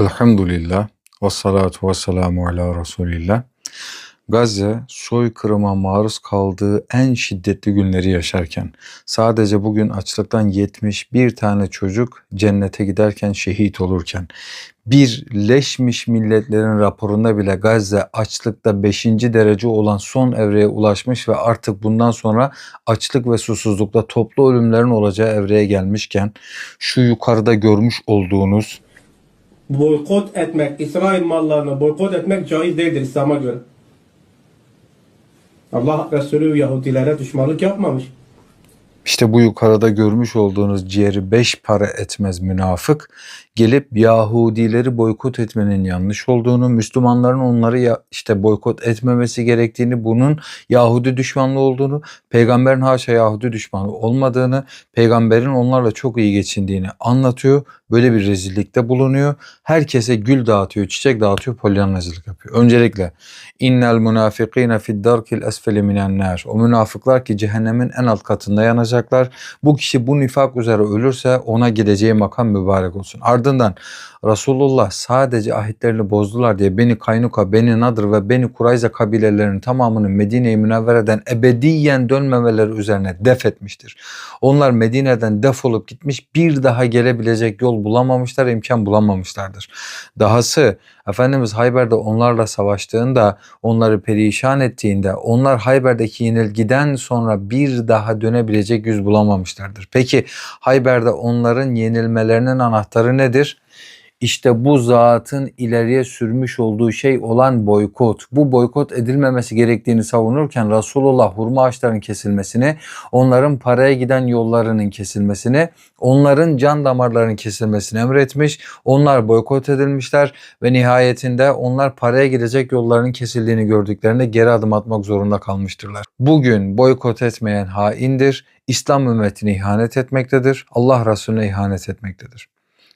Elhamdülillah ve salatu ve selamu ala Resulillah. Gazze soykırıma maruz kaldığı en şiddetli günleri yaşarken sadece bugün açlıktan 71 tane çocuk cennete giderken şehit olurken Birleşmiş Milletler'in raporunda bile Gazze açlıkta 5. derece olan son evreye ulaşmış ve artık bundan sonra açlık ve susuzlukta toplu ölümlerin olacağı evreye gelmişken şu yukarıda görmüş olduğunuz boykot etmek, İsrail mallarını boykot etmek caiz değildir İslam'a göre. Allah Resulü Yahudilere düşmanlık yapmamış. İşte bu yukarıda görmüş olduğunuz ciğeri beş para etmez münafık gelip Yahudileri boykot etmenin yanlış olduğunu, Müslümanların onları ya, işte boykot etmemesi gerektiğini, bunun Yahudi düşmanlığı olduğunu, peygamberin haşa Yahudi düşmanı olmadığını, peygamberin onlarla çok iyi geçindiğini anlatıyor. Böyle bir rezillikte bulunuyor. Herkese gül dağıtıyor, çiçek dağıtıyor, polyanlacılık yapıyor. Öncelikle innel munafikine fid darkil esfeli minen nar. O münafıklar ki cehennemin en alt katında yanacaklar. Bu kişi bu nifak üzere ölürse ona gideceği makam mübarek olsun. Ardından Resulullah sadece ahitlerini bozdular diye Beni Kaynuka, Beni Nadır ve Beni Kurayza kabilelerinin tamamını Medine-i Münevvere'den ebediyen dönmemeleri üzerine def etmiştir. Onlar Medine'den defolup gitmiş bir daha gelebilecek yol bulamamışlar, imkan bulamamışlardır. Dahası Efendimiz Hayber'de onlarla savaştığında, onları perişan ettiğinde, onlar Hayber'deki yenilgiden sonra bir daha dönebilecek yüz bulamamışlardır. Peki Hayber'de onların yenilmelerinin anahtarı nedir? İşte bu zatın ileriye sürmüş olduğu şey olan boykot. Bu boykot edilmemesi gerektiğini savunurken Resulullah hurma ağaçlarının kesilmesini, onların paraya giden yollarının kesilmesini, onların can damarlarının kesilmesini emretmiş. Onlar boykot edilmişler ve nihayetinde onlar paraya gidecek yolların kesildiğini gördüklerinde geri adım atmak zorunda kalmıştırlar. Bugün boykot etmeyen haindir, İslam ümmetine ihanet etmektedir, Allah Resulüne ihanet etmektedir.